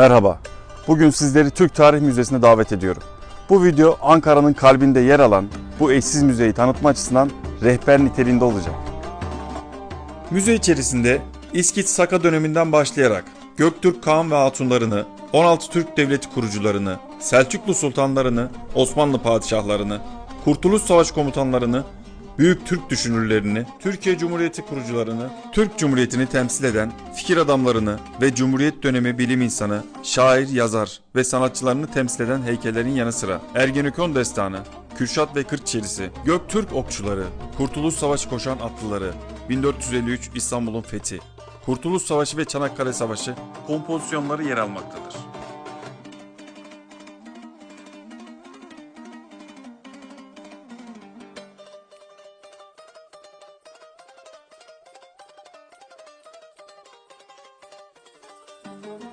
Merhaba. Bugün sizleri Türk Tarih Müzesi'ne davet ediyorum. Bu video Ankara'nın kalbinde yer alan bu eşsiz müzeyi tanıtma açısından rehber niteliğinde olacak. Müze içerisinde İskit Saka döneminden başlayarak Göktürk Kağan ve Hatunlarını, 16 Türk Devleti kurucularını, Selçuklu sultanlarını, Osmanlı padişahlarını, Kurtuluş Savaş komutanlarını, büyük Türk düşünürlerini, Türkiye Cumhuriyeti kurucularını, Türk Cumhuriyeti'ni temsil eden fikir adamlarını ve Cumhuriyet dönemi bilim insanı, şair, yazar ve sanatçılarını temsil eden heykellerin yanı sıra Ergenekon Destanı, Kürşat ve Kırkçelisi, Göktürk okçuları, Kurtuluş Savaşı koşan atlıları, 1453 İstanbul'un fethi, Kurtuluş Savaşı ve Çanakkale Savaşı kompozisyonları yer almaktadır. Mm-hmm.